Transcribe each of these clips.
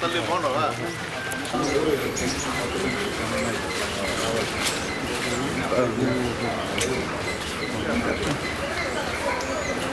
తల్లి బాగున్నావా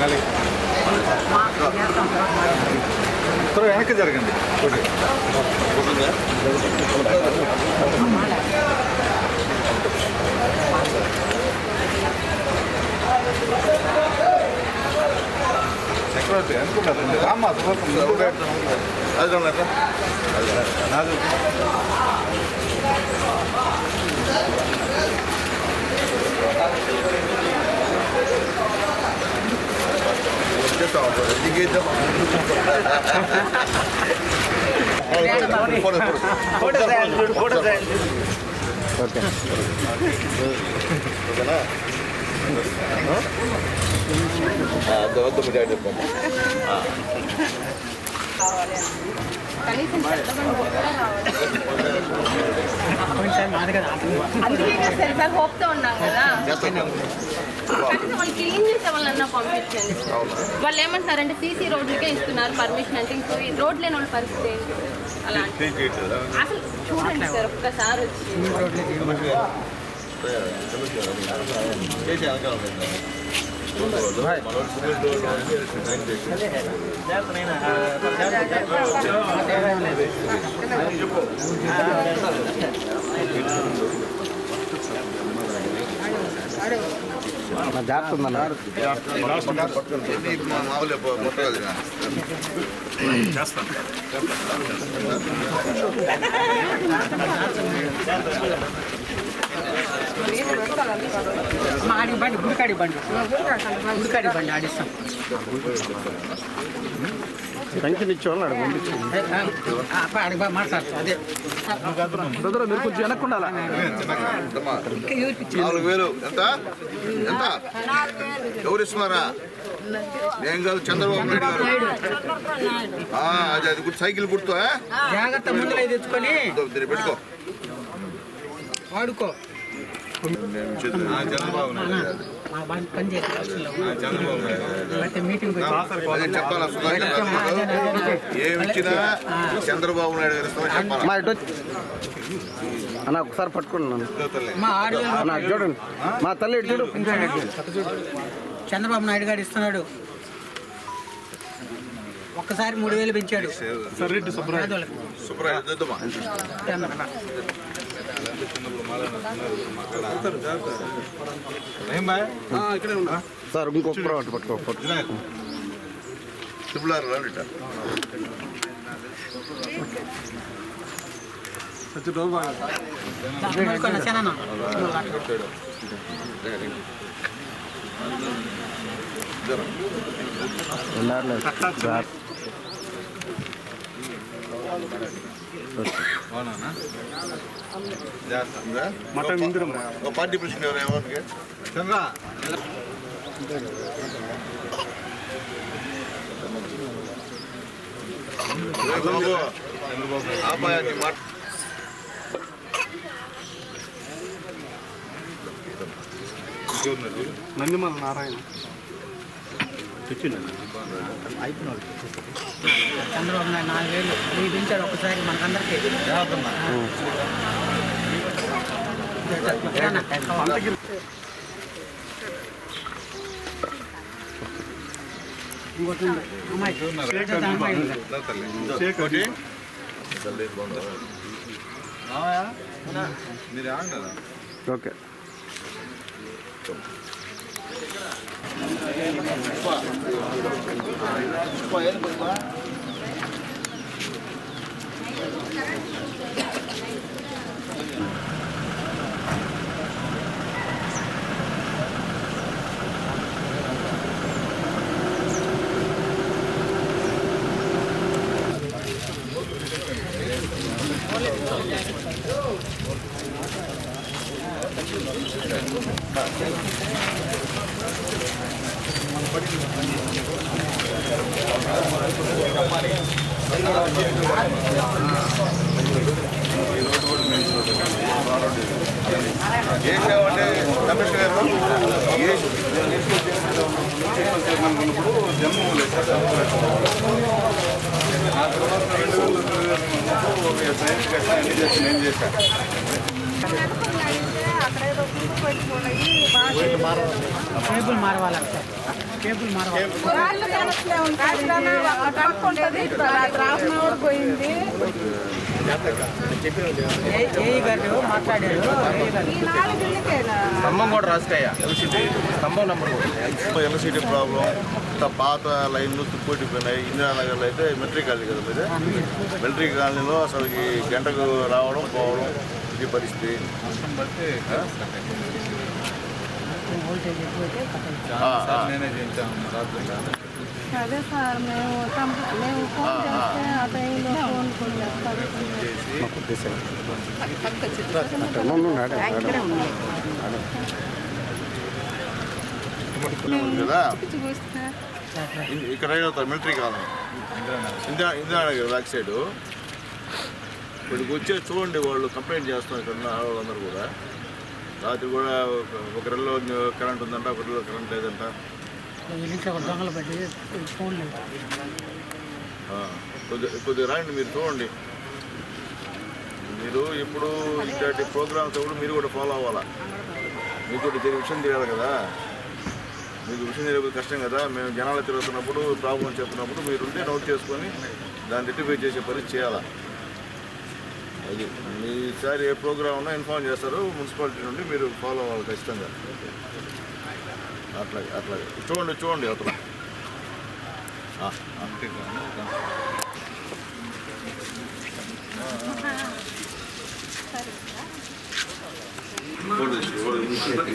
Gracias. చూడొద్దువా వెనక్కి జరగండి చక్రవర్తి అనుకుంటారండి రామ్మా అది ఉన్నట్టు నాది ஓகே ஓகேண்ணா அது வந்து முடியாது కనీసం చెత్తబండి కూడా రావాలి. అందుకే కదా ఉన్నాం కదా. కనీసం వాళ్ళు క్లీన్ చేసే వాళ్ళన్నా పంపించండి. వాళ్ళు ఏమంటున్నారంటే సీసీ రోడ్లకే ఇస్తున్నారు పర్మిషన్ అంటే ఇంకో ఈ రోడ్ లేని వాళ్ళ పరిస్థితి ఏంటి? అలా అసలు చూడండి సార్ ఒక్కసారి వచ్చి. చేసి జాగ్రత్త ఉందన్న మామూలు ముట్టగలిగిన ఆడి బండి గుడికాడి బండి. గుడికాడి బండి ఆడిస్తాం. పెన్షన్ ఇచ్చేవాళ్ళు అక్కడ పంపించు బ్రదర్ మీరు కొంచెం వెనక్కి ఉండాలా నాలుగు వేలు ఎంత ఎంత ఎవరు ఇస్తున్నారా నేను కాదు చంద్రబాబు నాయుడు గారు అది అది గుర్తు సైకిల్ గుర్తు జాగ్రత్త ముందులో తెచ్చుకొని పెట్టుకో వాడుకో చంద్రబాబు నాయుడు గారు. మా. అయితే మీటింగ్ చంద్రబాబు నాయుడు గారు మా ఇటు అన్న ఒకసారి పట్టుకోండి నన్ను తల్లి. మా ఆడియో అన్న అటు చూడండి మా తల్లి చూడు చంద్రబాబు నాయుడు గారు ఇస్తున్నాడు ఒక్కసారి మూడు వేలు పెంచాడు. సార్ ఇంకొక ఒకటి పట్టుకో ట్రిపుల్ ఆర్. మూడుకొన్న జాగ్రత్త. ఉందా? ఒక పార్టీ ప్రెసిడెంట్ ఎవరు ఎవరికి చంద్ర ఏ బాబు అబ్బాయి నీ మాట నందిమల నారాయణ చంద్రబాబు నాయుడు నాలుగు వేలు వెయ్యి పెంచాడు ఒకసారి మనకందరికీ. ఇంకోటి ఉంది. అమ్మాయి చేసేది అమ్మాయి ఉంది. ఒకటి ఓకే చేసామంటే కమిషనర్ ఉన్నప్పుడు జమ్మూ నేను చేశాను కేబుల్ మారవాలి సార్ కేబుల్ మారవాలి పోయింది ఏ ఏ గారు మాట్లాడారు ఏ గారు స్తంభం కూడా రాస్తాయా ఎల్సిటీ స్తంభం నెంబర్ ప్రాబ్లం ఇంత పాత లైన్లు తుప్పొట్టిపోయినాయి. ఇందిరానగర్లో అయితే మిలిటరీ కాలనీ కదా మీది? మిలిటరీ కాలనీలో అసలు ఈ గంటకు రావడం పోవడం ఇది పరిస్థితి. వోల్టేజ్ ఎక్కువైతే. అదే సార్ మేము మేము ఫోన్ చేస్తే ఆ టైంలో ఫోన్ కొన్ని చేస్తారు. ఉంది. కదా? ఇక్కడ అవుతారు military colony. Indira Indiranagar back side. ఇక్కడికి వచ్చే చూడండి వాళ్ళు కంప్లైంట్ చేస్తున్నారు ఇక్కడ ఉన్న ఆడవాళ్ళందరూ కూడా. రాత్రి కూడా ఒక- రెల్లో కరెంట్ ఉందంట ఒక కరెంట్ లేదంట. ఇంట్లో ఒక దొంగలు పెట్టి ఫోన్ లేదు ఆ, కొద్ది- కొద్దిగా రాండి మీరు చూడండి. మీరు ఇప్పుడు ఇట్లాంటి ప్రోగ్రామ్స్ కూడా మీరు కూడా ఫాలో అవ్వాలా? మీకు తెలియ విషయం తెలియాలి కదా? మీకు విషయం తెలియకపోతే కష్టం కదా? మేము జనాలు తిరుగుతున్నప్పుడు ప్రాబ్లం చెప్తున్నప్పుడు మీరు ఉంటే నోట్ చేసుకొని దాన్ని రెక్టిఫై చేసే పరిస్థితి చేయాలా? అది. మీసారి ఏ ప్రోగ్రామ్ ఉన్నా ఇన్ఫార్మ్ చేస్తారు. మున్సిపాలిటీ నుండి మీరు ఫాలో అవ్వాలి ఖచ్చితంగా. అట్లాగే అట్లాగే. చూడండి చూడండి అవతల. ఆ, ఆ. ఫోటో తీసుకో, ఫోటో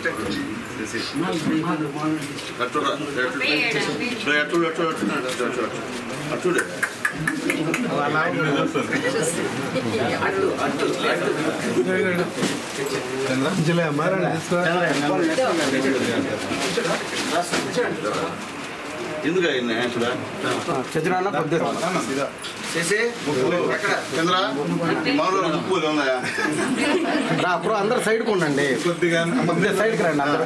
తీసుకో. ఎందుకు చంద్ర మామూలు ఉన్నాయా అప్పుడు అందరు సైడ్కి ఉండండి కొద్దిగా సైడ్కి రండి అందరూ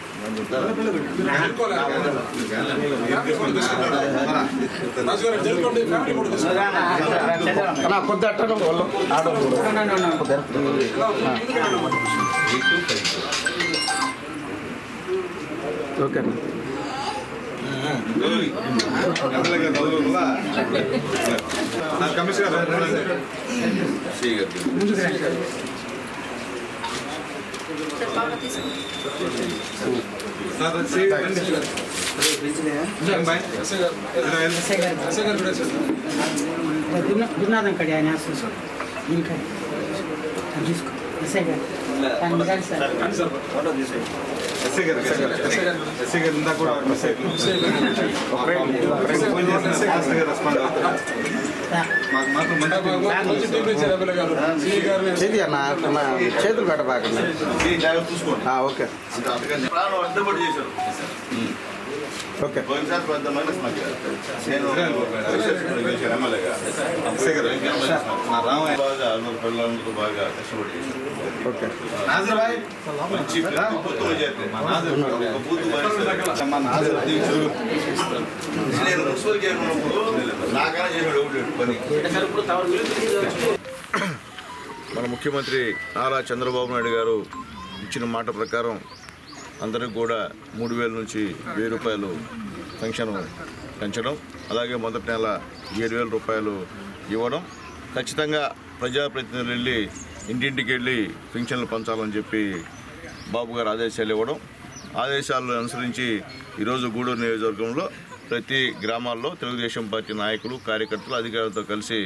కొద్ది అట్టడం వాళ్ళు ఓకే అన్న. ముందుకు దున్నాదం కడి ఆయన దీనికడి తీసుకో ఎస్ఐ గారు ఆయన గారు సార్ ఎస్ఐ గారు ఎస్ఐ గారు ఇందాక కూడా మిస్ ఫోన్ చేసిన ఫాస్ట్గా రెస్పాండ్ అవుతారు మాకు మాత్రం చేతి అన్న చేతులు పెట్టబాకండి చూసుకోండి ఓకే ప్రాణం చేశారు ఓకే పోయినసారి పెద్ద మైనస్ నాకు నేను ఎమ్మెల్యేగా నా రామయ్య బాగా పిల్లలందరూ బాగా కష్టపడి చేశారు ఓకే. నాజర్ భాయ్ మంచి మా నాజర్ ఒక బూత్ మా నాజర్ అధ్యక్షుడు నేను చేసాడు పని. మన ముఖ్యమంత్రి నారా చంద్రబాబు నాయుడు గారు ఇచ్చిన మాట ప్రకారం అందరికి కూడా మూడు వేల నుంచి వెయ్యి రూపాయలు పెన్షన్ పెంచడం అలాగే మొదటి నెల ఏడు వేల రూపాయలు ఇవ్వడం. ఖచ్చితంగా ప్రజాప్రతినిధులు వెళ్ళి ఇంటింటికి వెళ్ళి పెన్షన్లు పంచాలని చెప్పి బాబు గారు ఆదేశాలు ఇవ్వడం. ఆదేశాలను అనుసరించి ఈరోజు గూడూరు నియోజకవర్గంలో ప్రతి గ్రామాల్లో తెలుగుదేశం పార్టీ నాయకులు కార్యకర్తలు అధికారులతో కలిసి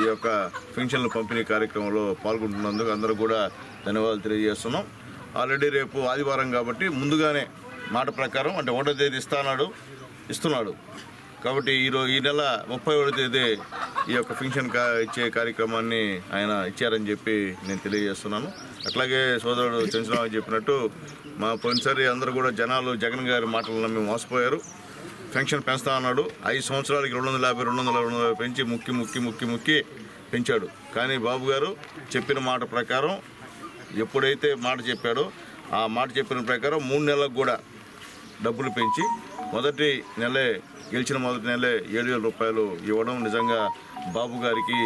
ఈ యొక్క పెన్షన్ల పంపిణీ కార్యక్రమంలో పాల్గొంటున్నందుకు అందరూ కూడా ధన్యవాదాలు తెలియజేస్తున్నాం. ఆల్రెడీ రేపు ఆదివారం కాబట్టి ముందుగానే మాట ప్రకారం అంటే ఒకటో తేదీ ఇస్తున్నాడు ఇస్తున్నాడు. కాబట్టి ఈరోజు ఈ నెల ముప్పై ఒకటి తేదీ ఈ యొక్క ఫంక్షన్ కా ఇచ్చే కార్యక్రమాన్ని ఆయన ఇచ్చారని చెప్పి నేను తెలియజేస్తున్నాను. అట్లాగే సోదరుడు చంద్రబాబు చెప్పినట్టు మా పోయినసారి అందరూ కూడా జనాలు జగన్ గారి మాటలు నమ్మి మోసపోయారు. పెన్షన్ పెంచుతా అన్నాడు. ఐదు సంవత్సరాలకి రెండు వందల యాభై రెండు వందల రెండు వందల పెంచి ముక్కి ముక్కి ముక్కి ముక్కి పెంచాడు. కానీ బాబు గారు చెప్పిన మాట ప్రకారం ఎప్పుడైతే మాట చెప్పాడో ఆ మాట చెప్పిన ప్రకారం మూడు నెలలకు కూడా డబ్బులు పెంచి మొదటి నెలే గెలిచిన మొదటి నెలే ఏడు వేల రూపాయలు ఇవ్వడం నిజంగా బాబు గారికి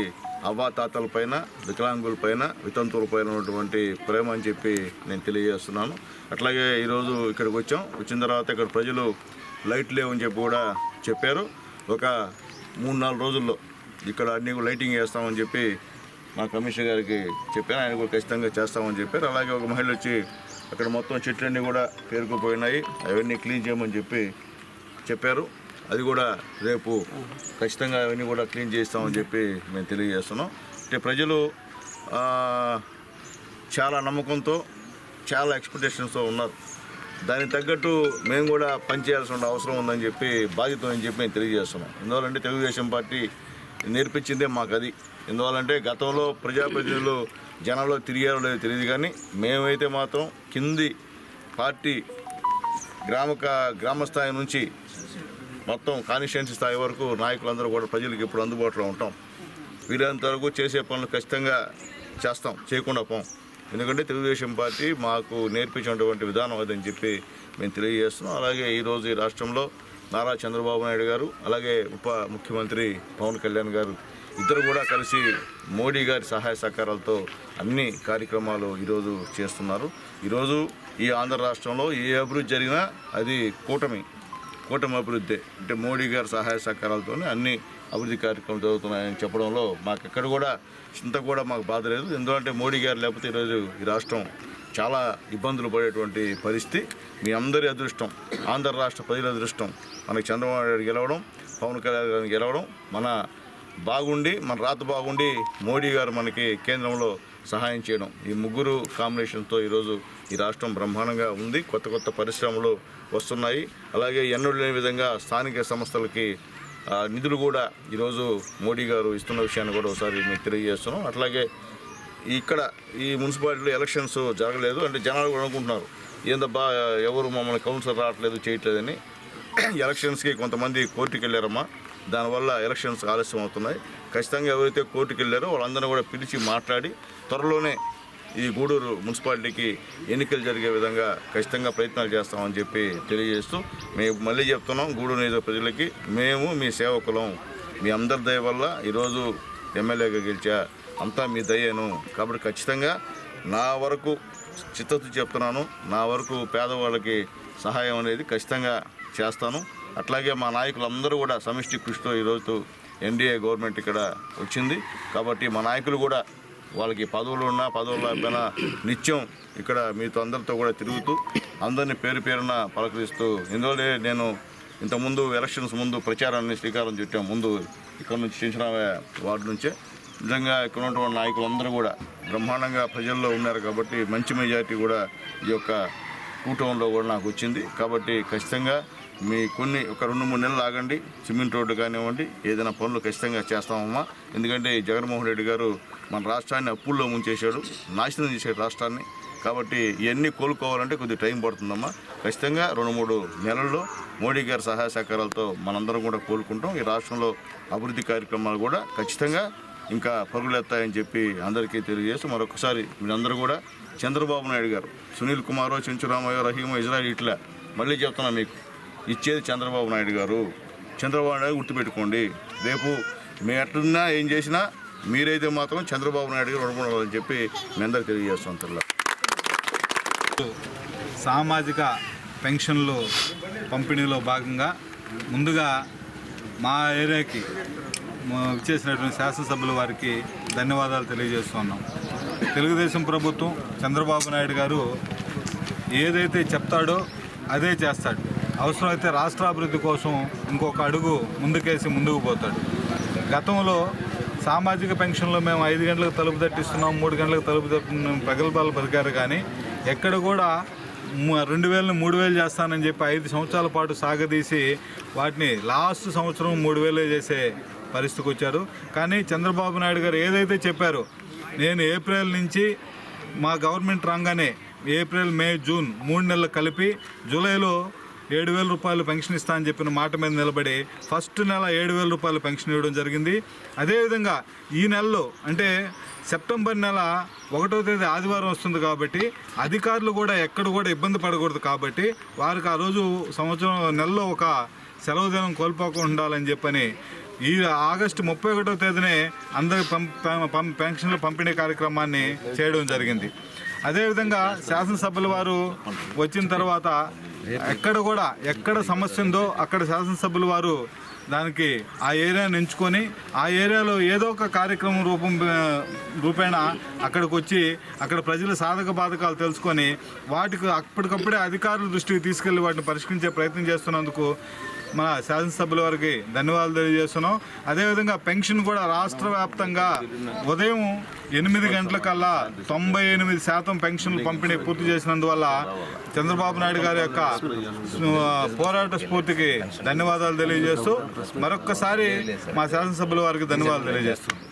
అవ్వాతాతల పైన వికలాంగుల పైన వితంతువుల పైన ఉన్నటువంటి ప్రేమ అని చెప్పి నేను తెలియజేస్తున్నాను. అట్లాగే ఈరోజు ఇక్కడికి వచ్చాం. వచ్చిన తర్వాత ఇక్కడ ప్రజలు లైట్ లేవని చెప్పి కూడా చెప్పారు. ఒక మూడు నాలుగు రోజుల్లో ఇక్కడ అన్ని కూడా లైటింగ్ వేస్తామని చెప్పి మా కమిషనర్ గారికి చెప్పాను ఆయన కూడా ఖచ్చితంగా చేస్తామని చెప్పారు. అలాగే ఒక మహిళ వచ్చి అక్కడ మొత్తం చెట్లన్నీ కూడా పేరుకుపోయినాయి. అవన్నీ క్లీన్ చేయమని చెప్పి చెప్పారు. అది కూడా రేపు ఖచ్చితంగా అవన్నీ కూడా క్లీన్ చేస్తామని చెప్పి మేము తెలియజేస్తున్నాం. అంటే ప్రజలు చాలా నమ్మకంతో చాలా ఎక్స్పెక్టేషన్స్తో ఉన్నారు. దానికి తగ్గట్టు మేము కూడా పనిచేయాల్సిన అవసరం ఉందని చెప్పి బాధ్యత అని చెప్పి మేము తెలియజేస్తున్నాం. ఎందువల్లంటే తెలుగుదేశం పార్టీ నేర్పించిందే మాకు అది ఎందువల్లంటే గతంలో ప్రజాప్రతినిధులు జనాల్లో తిరిగారో లేదో తెలియదు కానీ మేమైతే మాత్రం కింది పార్టీ గ్రామ గ్రామ స్థాయి నుంచి మొత్తం కాన్స్టిట్యున్సీ స్థాయి వరకు నాయకులందరూ కూడా ప్రజలకు ఇప్పుడు అందుబాటులో ఉంటాం. వీలైనంత వరకు చేసే పనులు ఖచ్చితంగా చేస్తాం చేయకుండా పోం. ఎందుకంటే తెలుగుదేశం పార్టీ మాకు నేర్పించినటువంటి విధానం అదని చెప్పి మేము తెలియజేస్తున్నాం. అలాగే ఈరోజు ఈ రాష్ట్రంలో నారా చంద్రబాబు నాయుడు గారు అలాగే ఉప ముఖ్యమంత్రి పవన్ కళ్యాణ్ గారు ఇద్దరు కూడా కలిసి మోడీ గారి సహాయ సహకారాలతో అన్ని కార్యక్రమాలు ఈరోజు చేస్తున్నారు. ఈరోజు ఈ ఆంధ్ర రాష్ట్రంలో ఏ అభివృద్ధి జరిగినా అది కూటమి. కూటమి అభివృద్ధి అంటే మోడీ గారి సహాయ సహకారాలతోనే అన్ని అభివృద్ధి కార్యక్రమాలు జరుగుతున్నాయని చెప్పడంలో మాకు ఎక్కడ కూడా ఇంత కూడా మాకు బాధ లేదు. ఎందుకంటే మోడీ గారు లేకపోతే ఈరోజు ఈ రాష్ట్రం చాలా ఇబ్బందులు పడేటువంటి పరిస్థితి. మీ అందరి అదృష్టం ఆంధ్ర రాష్ట్ర ప్రజల అదృష్టం మనకి చంద్రబాబు నాయుడు గెలవడం పవన్ కళ్యాణ్ గారిని గెలవడం మన బాగుండి మన రాత బాగుండి మోడీ గారు మనకి కేంద్రంలో సహాయం చేయడం. ఈ ముగ్గురు కాంబినేషన్తో ఈరోజు ఈ రాష్ట్రం బ్రహ్మాండంగా ఉంది. కొత్త కొత్త పరిశ్రమలు వస్తున్నాయి. అలాగే ఎన్నడూ లేని విధంగా స్థానిక సంస్థలకి నిధులు కూడా ఈరోజు మోడీ గారు ఇస్తున్న విషయాన్ని కూడా ఒకసారి మీకు తెలియజేస్తున్నాం. అట్లాగే ఇక్కడ ఈ మున్సిపాలిటీలో ఎలక్షన్స్ జరగలేదు అంటే జనాలు కూడా అనుకుంటున్నారు. ఏందబ్బా ఎవరు మమ్మల్ని కౌన్సిలర్ రావట్లేదు చేయట్లేదని. ఎలక్షన్స్కి కొంతమంది కోర్టుకు వెళ్ళారమ్మా దానివల్ల ఎలక్షన్స్ ఆలస్యం అవుతున్నాయి ఖచ్చితంగా ఎవరైతే కోర్టుకి వెళ్ళారో వాళ్ళందరూ కూడా పిలిచి మాట్లాడి త్వరలోనే ఈ గూడూరు మున్సిపాలిటీకి ఎన్నికలు జరిగే విధంగా ఖచ్చితంగా ప్రయత్నాలు చేస్తామని చెప్పి తెలియజేస్తూ మేము మళ్ళీ చెప్తున్నాం గూడూరు నియోజక ప్రజలకి మేము మీ సేవకులం. మీ అందరి దయ వల్ల ఈరోజు ఎమ్మెల్యేగా గెలిచా అంతా మీ దయ్యను కాబట్టి ఖచ్చితంగా నా వరకు చిత్తతు చెప్తున్నాను. నా వరకు పేదవాళ్ళకి సహాయం అనేది ఖచ్చితంగా చేస్తాను. అట్లాగే మా నాయకులందరూ కూడా సమిష్టి కృషితో ఈరోజు ఎన్డీఏ గవర్నమెంట్ ఇక్కడ వచ్చింది. కాబట్టి మా నాయకులు కూడా వాళ్ళకి పదవులు ఉన్నా పదవులు పైన నిత్యం ఇక్కడ మీతో అందరితో కూడా తిరుగుతూ అందరినీ పేరు పేరున పలకరిస్తూ ఎందువల్లే నేను ఇంతకుముందు ఎలక్షన్స్ ముందు ప్రచారాన్ని శ్రీకారం చుట్టాం. ముందు ఇక్కడ నుంచి చిన్నరామయ్య వార్డు నుంచే. నిజంగా ఇక్కడ ఉన్నటువంటి నాయకులందరూ కూడా బ్రహ్మాండంగా ప్రజల్లో ఉన్నారు కాబట్టి మంచి మెజారిటీ కూడా ఈ యొక్క టూ కూడా నాకు వచ్చింది. కాబట్టి ఖచ్చితంగా మీ కొన్ని ఒక రెండు మూడు నెలలు ఆగండి సిమెంట్ రోడ్డు కానివ్వండి ఏదైనా పనులు ఖచ్చితంగా చేస్తామమ్మా. ఎందుకంటే జగన్మోహన్ రెడ్డి గారు మన రాష్ట్రాన్ని అప్పుల్లో ముంచేశాడు నాశనం చేశాడు రాష్ట్రాన్ని. కాబట్టి ఇవన్నీ కోలుకోవాలంటే కొద్దిగా టైం పడుతుందమ్మా. ఖచ్చితంగా రెండు మూడు నెలల్లో మోడీ గారి సహాయ సహకారాలతో మనందరం కూడా కోలుకుంటాం. ఈ రాష్ట్రంలో అభివృద్ధి కార్యక్రమాలు కూడా ఖచ్చితంగా ఇంకా పరుగులెత్తాయని చెప్పి అందరికీ తెలియజేస్తూ మరొకసారి మీరందరూ కూడా చంద్రబాబు నాయుడు గారు సునీల్ కుమారో చెంచురామయ్యో రహీమో ఇజ్రాయిల్ ఇట్లా మళ్ళీ చెప్తున్నా మీకు. ఇచ్చేది చంద్రబాబు నాయుడు గారు. చంద్రబాబు నాయుడు గుర్తుపెట్టుకోండి రేపు మేము ఎట్లున్నా ఏం చేసినా మీరైతే మాత్రం చంద్రబాబు నాయుడు గారు రుణపడాలని చెప్పి మీ అందరికీ తెలియజేస్తాం తెల్ల. సామాజిక పెన్షన్లు పంపిణీలో భాగంగా ముందుగా మా ఏరియాకి ఇచ్చేసినటువంటి శాసనసభ్యుల వారికి ధన్యవాదాలు తెలియజేస్తున్నాం తెలుగుదేశం ప్రభుత్వం చంద్రబాబు నాయుడు గారు ఏదైతే చెప్తాడో అదే చేస్తాడు. అవసరమైతే రాష్ట్రాభివృద్ధి కోసం ఇంకొక అడుగు ముందుకేసి ముందుకు పోతాడు. గతంలో సామాజిక పెన్షన్లో మేము ఐదు గంటలకు తలుపు తట్టిస్తున్నాం మూడు గంటలకు తలుపు తట్టిస్తున్నాం ప్రగల్భాలు పలికారు కానీ ఎక్కడ కూడా రెండు వేలని మూడు వేలు చేస్తానని చెప్పి ఐదు సంవత్సరాల పాటు సాగదీసి వాటిని లాస్ట్ సంవత్సరం మూడు వేలే చేసే పరిస్థితికి వచ్చారు. కానీ చంద్రబాబు నాయుడు గారు ఏదైతే చెప్పారో నేను ఏప్రిల్ నుంచి మా గవర్నమెంట్ రాగానే ఏప్రిల్ మే జూన్ మూడు నెలలు కలిపి జూలైలో ఏడు వేల రూపాయలు పెన్షన్ ఇస్తా అని చెప్పిన మాట మీద నిలబడి ఫస్ట్ నెల ఏడు వేల రూపాయలు పెన్షన్ ఇవ్వడం జరిగింది. అదేవిధంగా ఈ నెలలో అంటే సెప్టెంబర్ నెల ఒకటో తేదీ ఆదివారం వస్తుంది కాబట్టి అధికారులు కూడా ఎక్కడ కూడా ఇబ్బంది పడకూడదు కాబట్టి వారికి ఆ రోజు సంవత్సరం నెలలో ఒక సెలవు దినం కోల్పోకుండా ఉండాలని చెప్పని ఈ ఆగస్టు ముప్పై ఒకటో తేదీనే అందరి పంప్ పెన్షన్ల పంపిణీ కార్యక్రమాన్ని చేయడం జరిగింది. అదేవిధంగా శాసనసభ్యుల వారు వచ్చిన తర్వాత ఎక్కడ కూడా ఎక్కడ సమస్య ఉందో అక్కడ శాసనసభ్యుల వారు దానికి ఆ ఏరియాను ఎంచుకొని ఆ ఏరియాలో ఏదో ఒక కార్యక్రమం రూపం రూపేణ అక్కడికి వచ్చి అక్కడ ప్రజల సాధక బాధకాలు తెలుసుకొని వాటికి అప్పటికప్పుడే అధికారుల దృష్టికి తీసుకెళ్ళి వాటిని పరిష్కరించే ప్రయత్నం చేస్తున్నందుకు మన శాసనసభ్యుల వారికి ధన్యవాదాలు తెలియజేస్తున్నాం. అదేవిధంగా పెన్షన్ కూడా రాష్ట్ర వ్యాప్తంగా ఉదయం ఎనిమిది గంటలకల్లా తొంభై ఎనిమిది శాతం పెన్షన్లు పంపిణీ పూర్తి చేసినందువల్ల చంద్రబాబు నాయుడు గారి యొక్క పోరాట స్ఫూర్తికి ధన్యవాదాలు తెలియజేస్తూ మరొక్కసారి మా శాసనసభ్యుల వారికి ధన్యవాదాలు తెలియజేస్తున్నాం